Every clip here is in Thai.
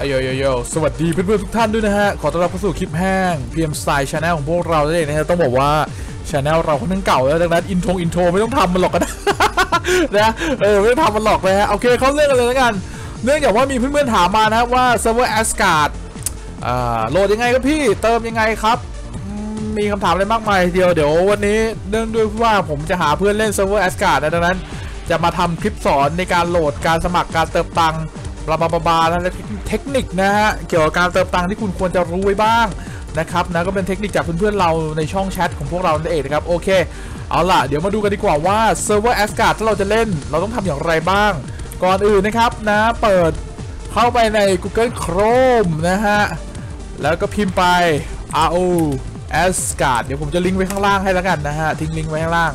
อโยโยโยสวัสดีเพื่อนๆทุกท่านด้วยนะฮะ ขอต้อนรับเข้าสู่คลิปแห้ง PM Style Channel ของพวกเราได้เลยนะฮะ ต้องบอกว่าช anel เราค่อนข้างเก่าแล้วดังนั้นอินโทรอินโทรไม่ต้องทำมันหรอกก็ได้นะเออไม่ต้องทำมันหรอกนะฮะโอเคเข้าเรื่องกันเลยแล้วกัน เนื่องจากว่ามีเพื่อนๆถามมานะครับว่าเซิร์ฟเวอร์ Asgard อ่าโหลดยังไงครับพี่เติมยังไงครับ มีคำถามอะไรมากมายเดียวเดี๋ยววันนี้เนื่องด้วยว่าผมจะหาเพื่อนเล่นเซิร์ฟเวอร์ Asgard นะดังนั้น จะมาทำคลิปสอนในการโหลดการสมัครการเติมตังค์ บลาบลาบลาบลาและเทคนิคนะฮะเกี่ยวกับการเติมตังค์ที่คุณควรจะรู้ไว้บ้างนะครับนะก็เป็นเทคนิคจากเพื่อนๆเราในช่องแชทของพวกเรานั่นเองนะครับ โอเค เอาล่ะ เดี๋ยวมาดูกันดีกว่าว่าเซิร์ฟเวอร์ Asgard ถ้าเราจะเล่นเราต้องทำอย่างไรบ้าง ก่อนอื่นนะครับนะเปิดเข้าไปใน Google Chrome นะฮะ แล้วก็พิมพ์ไป RO Asgard เดี๋ยวผมจะลิงก์ไว้ข้างล่างให้แล้วกันนะฮะ ทิ้งลิงก์ไว้ข้างล่าง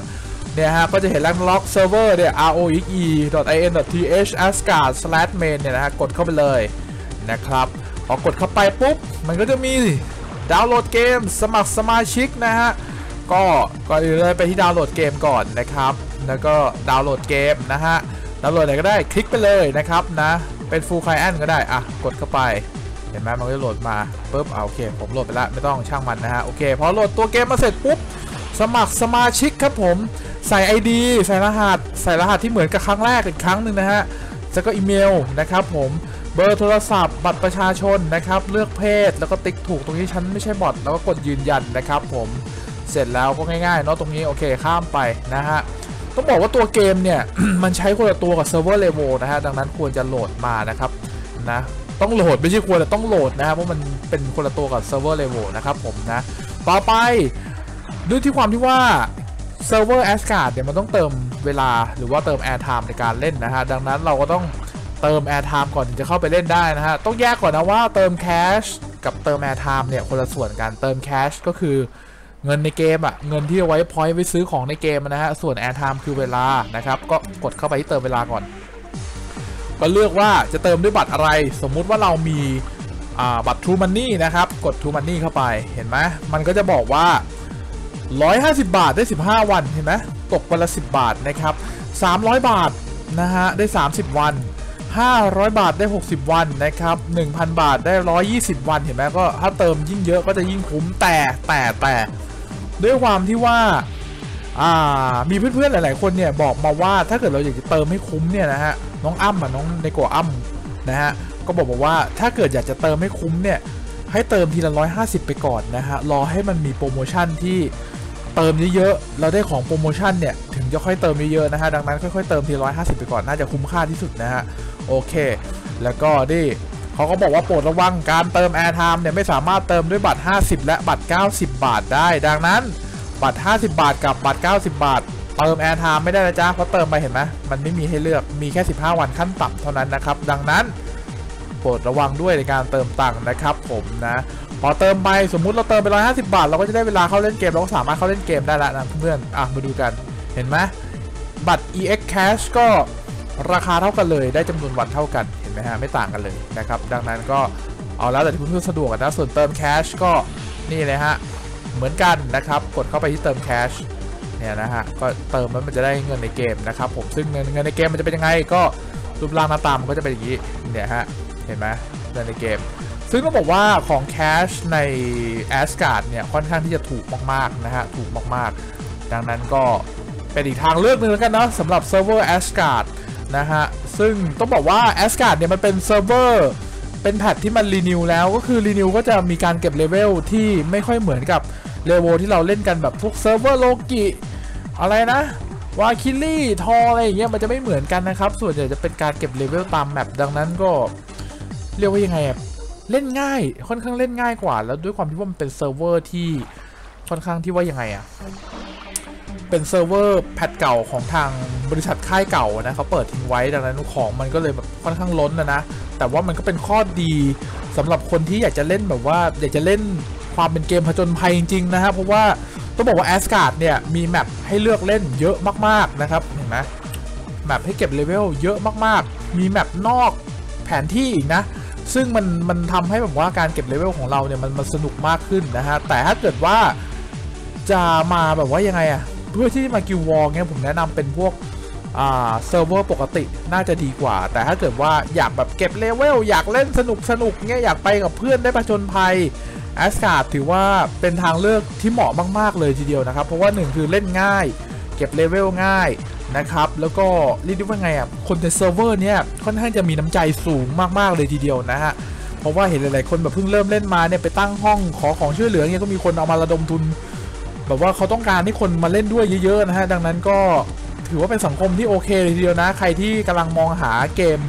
เนี่ยฮะก็จะเห็นแลงล็อกเซิร์ฟเวอร์เนี่ย roe.in.th/asgard/main เนี่ยนะฮะกดเข้าไปเลยนะครับพอกดเข้าไปปุ๊บ มันก็จะมีดาวน์โหลดเกม สมัครสมาชิกนะฮะก็ก่อนอื่นเลยไปที่ดาวน์โหลดเกมก่อนนะครับ แล้วก็ดาวน์โหลดเกมนะฮะดาวน์โหลดไหนก็ได้คลิกไปเลยนะครับนะเป็น full client ก็ได้อะกดเข้าไปเห็นไหมมันก็จะโหลดมาปุ๊บเอาโอเค ผมโหลดไปแล้วไม่ต้องช่างมันนะฮะโอเคพอโหลดตัวเกมมาเสร็จปุ๊บสมัครสมาชิกครับผม ใส่ ID ใส่รหัส ใส่รหัสที่เหมือนกับครั้งแรกอีกครั้งหนึ่งนะฮะแล้วก็อีเมลนะครับผมเบอร์โทรศัพท์ บัตรประชาชนนะครับ เลือกเพศแล้วก็ติ๊กถูกตรงนี้ฉันไม่ใช่บอทแล้วก็กดยืนยันนะครับผมเสร็จแล้วก็ง่ายๆเนาะตรงนี้โอเคข้ามไปนะฮะต้องบอกว่าตัวเกมเนี่ย มันใช้คนละตัวกับเซิร์ฟเวอร์เลเวลนะฮะดังนั้นควรจะโหลดมานะครับนะต้องโหลดไม่ใช่ควรแต่ต้องโหลดนะครับเพราะมันเป็นคนละตัวกับเซิร์ฟเวอร์เลเวลนะครับผมนะต่อไปด้วยที่ความที่ว่า เซิร์ฟเวอร์แอสการ์ดเนี่ยมันต้องเติมเวลาหรือว่าเติมแอร์ไทม์ในการเล่นนะฮะ ดังนั้นเราก็ต้องเติมแอร์ไทม์ก่อนถึงจะเข้าไปเล่นได้นะฮะ ต้องแยกก่อนนะว่าเติมแคชกับเติมแอร์ไทม์เนี่ยคนละส่วนกัน เติมแคชก็คือเงินในเกมอะเงินที่เอาไว้พอยต์ไว้ซื้อของในเกมนะฮะ ส่วนแอร์ไทม์คือเวลานะครับ ก็กดเข้าไปที่เติมเวลาก่อน ก็เลือกว่าจะเติมด้วยบัตรอะไร สมมุติว่าเรามีอ่าบัตร True Money นะครับ กด True Money เข้าไป เห็นไหมมันก็จะบอกว่า 150 บาทได้ 15 วัน เห็นไหมตกวันละ 10 บาทนะครับ 300 บาท นะฮะ ได้ 30 วัน 500 บาทได้ 60 วันนะครับ 1,000 บาทได้ 120 วัน เห็นไหมก็ถ้าเติมยิ่งเยอะก็จะยิ่งคุ้มแต่แต่แต่ด้วยความที่ว่าอ่ามีเพื่อนๆหลาย ๆ คนเนี่ยบอกมาว่าถ้าเกิดเราอยากจะเติมให้คุ้มเนี่ยนะฮะน้องอ้ำอะน้องในกัวอ้ำนะฮะก็บอกบอกว่าถ้าเกิดอยากจะเติมให้คุ้มเนี่ยให้เติมทีละ150 ไปก่อนนะฮะรอให้มันมีโปรโมชั่นที่ เติมเยอะๆเราได้ของโปรโมชั่นเนี่ยถึงจะค่อยเติมเยอะๆนะฮะดังนั้นค่อยๆเติมที150ไปก่อนน่าจะคุ้มค่าที่สุดนะฮะโอเค แล้วก็ดิเขาก็บอกว่าโปรดระวังการเติม Air Time เนี่ยไม่สามารถเติมด้วยบัตร 50 และบัตร 90 บาทได้ ดังนั้นบัตร 50 บาทกับบัตร 90 บาทเติม Air Time ไม่ได้นะจ๊ะเพราะเติมไปเห็นไหมมันไม่มีให้เลือกมีแค่ 15 วันขั้นต่ำเท่านั้นนะครับ ดังนั้นโปรดระวังด้วยในการเติมตังค์นะครับผมนะ พอเติมไปสมมุติเราเติมไป150บาท เราก็จะได้เวลาเข้าเล่นเกมเราก็สามารถเข้าเล่นเกมได้แล้วนะเพื่อนอะมาดูกันเห็นไหมบัตร EX Cash ก็ราคาเท่ากันเลย ได้จำนวนวันเท่ากันเห็นไหมฮะไม่ต่างกันเลยนะครับดังนั้นก็เอาแล้วแต่ที่เพื่อนๆสะดวกนะส่วนเติม Cash ก็นี่เลยฮะเหมือนกันนะครับกดเข้าไปที่เติม Cash เนี่ยนะฮะก็เติมแล้วมันจะได้เงินในเกมนะครับผมซึ่งเงินเงินในเกมมันจะเป็นยังไงก็รูปร่างหน้าตามันก็จะเป็นอย่างนี้เนี่ยฮะเห็นไหมเงินในเกม ซึ่งต้องบอกว่าของ Cash ใน Asgard เนี่ย ค่อนข้างที่จะถูกมาก ๆ นะฮะ ถูกมากๆ ดังนั้นก็เป็นอีกทางเลือกหนึ่งแล้วกันเนาะสำหรับเซิร์ฟเวอร์ Asgard นะฮะ ซึ่งต้องบอกว่า Asgard เนี่ย มันเป็นเซิร์ฟเวอร์เป็นแพทที่มันรีนิวแล้วก็คือรีนิวก็จะมีการเก็บเลเวลที่ไม่ค่อยเหมือนกับเลเวลที่เราเล่นกันแบบพวกเซิร์ฟเวอร์โลกิอะไรนะวาคิลี่ทออะไรอย่างเงี้ยมันจะไม่เหมือนกันนะครับ ส่วนใหญ่จะเป็นการเก็บเลเวลตามแมปดังนั้นก็เรียกว่ายังไงอะ เล่นง่ายค่อนข้างเล่นง่ายกว่า แล้วด้วยความที่ว่ามันเป็นเซิร์ฟเวอร์ที่ค่อนข้างที่ว่ายังไงอะเป็นเซิร์ฟเวอร์แพทเก่าของทางบริษัทค่ายเก่านะเขาเปิดทิ้งไว้ดังนั้นของมันก็เลยแบบค่อนข้างล้นนะนะแต่ว่ามันก็เป็นข้อดีสำหรับคนที่อยากจะเล่นแบบว่าอยากจะเล่นความเป็นเกมผจญภัยจริงๆนะฮะเพราะว่าต้องบอกว่าแอสการ์ดเนี่ยมีแมปให้เลือกเล่นเยอะมากๆนะครับเห็นไหมแมปให้เก็บเลเวลเยอะมากๆ มีแมปนอกแผนที่อีกนะ ซึ่งมันมันทำให้แบบว่าการเก็บเลเวลของเราเนี่ยมันมันสนุกมากขึ้นนะฮะ แต่ถ้าเกิดว่าจะมาแบบว่ายังไงอะเพื่อที่จะมากิววอลเนี่ยผมแนะนำเป็นพวกอ่าเซิร์ฟเวอร์ปกติน่าจะดีกว่า แต่ถ้าเกิดว่าอยากแบบเก็บเลเวลอยากเล่นสนุกสนุกเงี้ยอยากไปกับเพื่อนได้ผจญภัยแอสการ์ดถือว่าเป็นทางเลือกที่เหมาะมาก ๆ เลยทีเดียวนะครับ เพราะว่าหนึ่งคือเล่นง่าย เก็บเลเวลง่าย นะครับ แล้วก็เรียกได้ว่าไงอะคนในเซิร์ฟเวอร์เนี่ยค่อนข้างจะมีน้ำใจสูงมากๆเลยทีเดียวนะฮะเพราะว่าเห็นหลายๆคนแบบเพิ่งเริ่มเล่นมาเนี่ยไปตั้งห้องขอของช่วยเหลือเนี่ยก็มีคนเอามาระดมทุน แบบว่าเขาต้องการให้คนมาเล่นด้วยเยอะๆนะฮะดังนั้นก็ถือว่าเป็นสังคมที่โอเคเลยทีเดียวนะ ใครที่กำลังมองหาเกม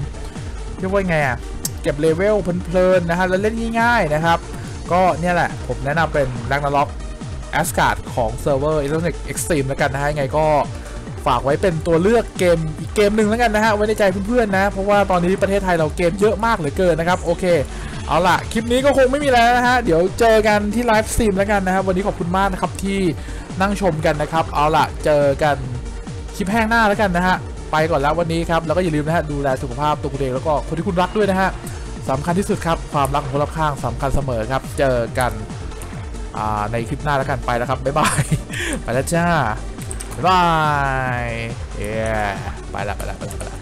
เรียกว่าไงอะเก็บเลเวลเพลินๆนะฮะแล้วเล่นง่ายๆนะครับ ก็เนี่ยแหละผมแนะนำเป็น r a g n a r o k a s g a r d ของเซิร์ฟเวอร์ Electronic Extreme แล้วกันนะฮะยังไงก็ ฝากไว้เป็นตัวเลือกเกมอีกเกมหนึ่งแล้วกันนะฮะไว้ในใจเพื่อนๆนะ เพราะว่าตอนนี้ประเทศไทยเราเกมเยอะมากเหลือเกินนะครับโอเคเอาล่ะ คลิปนี้ก็คงไม่มีแล้วนะฮะ เดี๋ยวเจอกันที่ไลฟ์สตรีมแล้วกันนะครับ วันนี้ขอบคุณมากนะครับที่นั่งชมกันนะครับ เอาล่ะ เจอกันคลิปแห้งหน้าแล้วกันนะฮะ ไปก่อนแล้ววันนี้ครับ แล้วก็อย่าลืมนะฮะ ดูแลสุขภาพตัวคุณเองแล้วก็คนที่คุณรักด้วยนะฮะสำคัญที่สุดครับ ความรักของคนรอบข้างสำคัญเสมอครับ เจอกันในคลิปหน้าแล้วกัน ไปแล้วครับ บ๊ายบาย ไปแล้วจ้า บ๊ายบาย